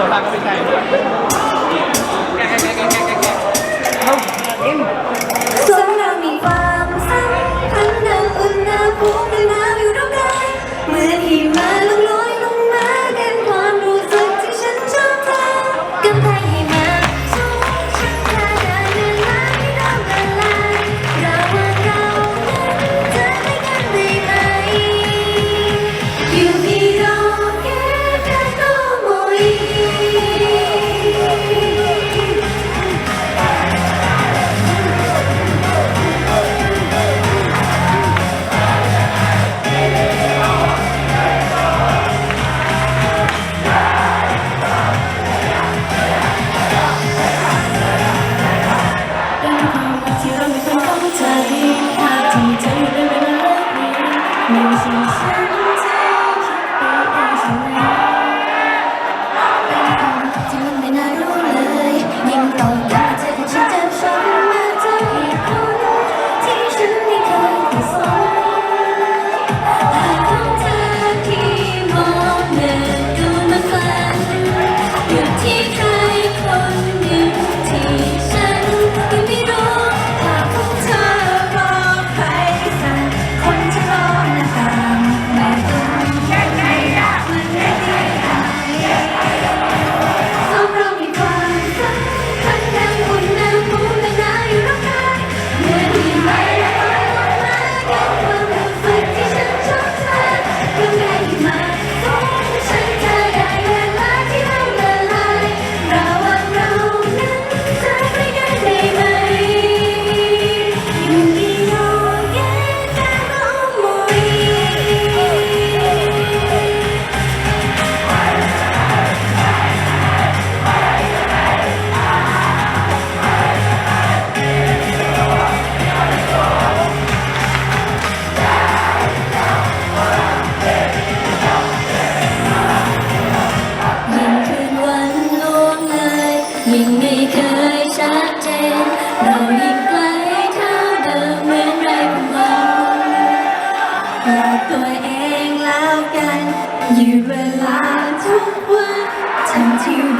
ตัวทางก็ไม่ใช่ ยืนเวลาทุกวันทั้งที่